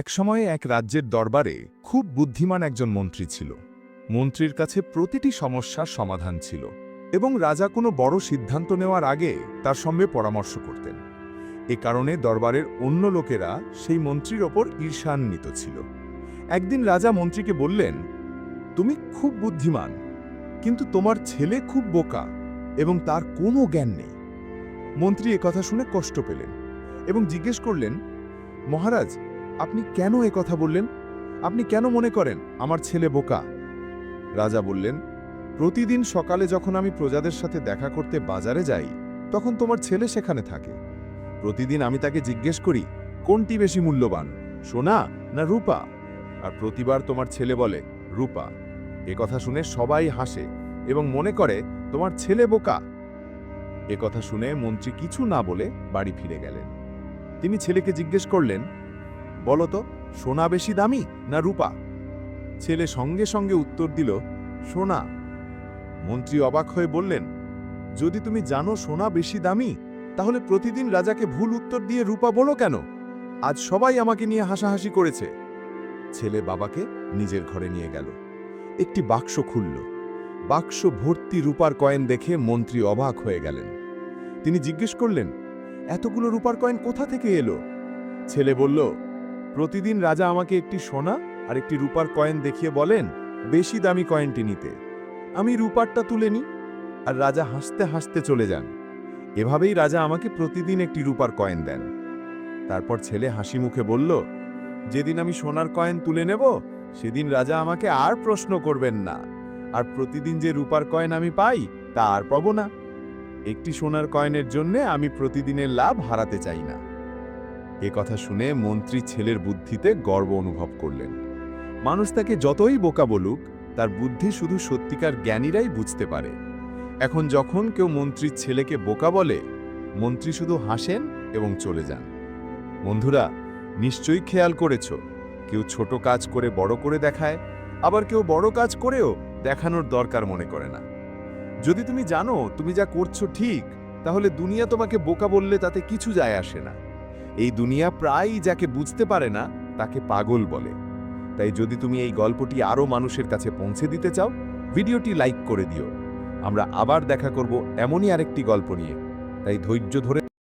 একসময়ে এক রাজ্যের দরবারে খুব বুদ্ধিমান একজন মন্ত্রী ছিল। মন্ত্রীর কাছে প্রতিটি সমস্যার সমাধান ছিল এবং রাজা কোনো বড় সিদ্ধান্ত নেওয়ার আগে তার সঙ্গে পরামর্শ করতেন। এ কারণে দরবারের অন্য লোকেরা সেই মন্ত্রীর ওপর ঈর্ষান্বিত ছিল। একদিন রাজা মন্ত্রীকে বললেন, তুমি খুব বুদ্ধিমান, কিন্তু তোমার ছেলে খুব বোকা এবং তার কোনো জ্ঞান নেই। মন্ত্রী কথা শুনে কষ্ট পেলেন এবং জিজ্ঞেস করলেন, মহারাজ আপনি কেন এ কথা বললেন? আপনি কেন মনে করেন আমার ছেলে বোকা? রাজা বললেন, প্রতিদিন সকালে যখন আমি প্রজাদের সাথে দেখা করতে বাজারে যাই, তখন তোমার ছেলে সেখানে থাকে। প্রতিদিন আমি তাকে জিজ্ঞেস করি, কোনটি বেশি মূল্যবান, সোনা না রূপা? আর প্রতিবার তোমার ছেলে বলে, রূপা। এ কথা শুনে সবাই হাসে এবং মনে করে, তোমার ছেলে বোকা। এ কথা শুনে মন্ত্রী কিছু না বলে বাড়ি ফিরে গেলেন। তিনি ছেলেকে জিজ্ঞেস করলেন বলো তো, সোনা বেশি দামি না রূপা? ছেলে সঙ্গে সঙ্গে উত্তর দিল, সোনা। মন্ত্রী অবাক হয়ে বললেন, যদি তুমি জানো সোনা বেশি দামি, তাহলে প্রতিদিন রাজাকে ভুল উত্তর দিয়ে রূপা বলো কেন? আজ সবাই আমাকে নিয়ে হাসাহাসি করেছে। ছেলে বাবাকে নিজের ঘরে নিয়ে গেল। একটি বাক্স খুলল। বাক্স ভর্তি রূপার কয়েন দেখে মন্ত্রী অবাক হয়ে গেলেন। তিনি জিজ্ঞেস করলেন, এতগুলো রূপার কয়েন কোথা থেকে এলো? ছেলে বলল প্রতিদিন রাজা আমাকে একটি সোনা আর একটি রূপার কয়েন দেখিয়ে বলেন, বেশি দামি কয়েনটি নিতে। আমি রূপারটা তুলে নিই আর রাজা হাসতে হাসতে চলে যান। এভাবেই রাজা আমাকে প্রতিদিন একটি রূপার কয়েন দেন। তারপর ছেলে হাসি মুখে বলল, যেদিন আমি সোনার কয়েন তুলে নেব, সেদিন রাজা আমাকে আর প্রশ্ন করবেন না। আর প্রতিদিন যে রূপার কয়েন আমি পাই, তা আর পাবো না। একটি সোনার কয়েনের জন্যে আমি প্রতিদিনের লাভ হারাতে চাই না। এ কথা শুনে মন্ত্রী ছেলের বুদ্ধিতে গর্ব অনুভব করলেন। মানুষ তাকে যতই বোকা বলুক, তার বুদ্ধি শুধু সত্যিকার জ্ঞানীরাই বুঝতে পারে। এখন যখন কেউ মন্ত্রীর ছেলেকে বোকা বলে, মন্ত্রী শুধু হাসেন এবং চলে যান। বন্ধুরা, নিশ্চয়ই খেয়াল করেছ, কেউ ছোট কাজ করে বড় করে দেখায়, আবার কেউ বড় কাজ করেও দেখানোর দরকার মনে করে না। যদি তুমি জানো তুমি যা করছ ঠিক, তাহলে দুনিয়া তোমাকে বোকা বললে তাতে কিছু যায় আসে না। এই দুনিয়া প্রায়ই যাকে বুঝতে পারে না, তাকে পাগল বলে। তাই যদি তুমি এই গল্পটি আরও মানুষের কাছে পৌঁছে দিতে চাও, ভিডিওটি লাইক করে দিও। আমরা আবার দেখা করব এমনই আরেকটি গল্প নিয়ে। তাই ধৈর্য ধরে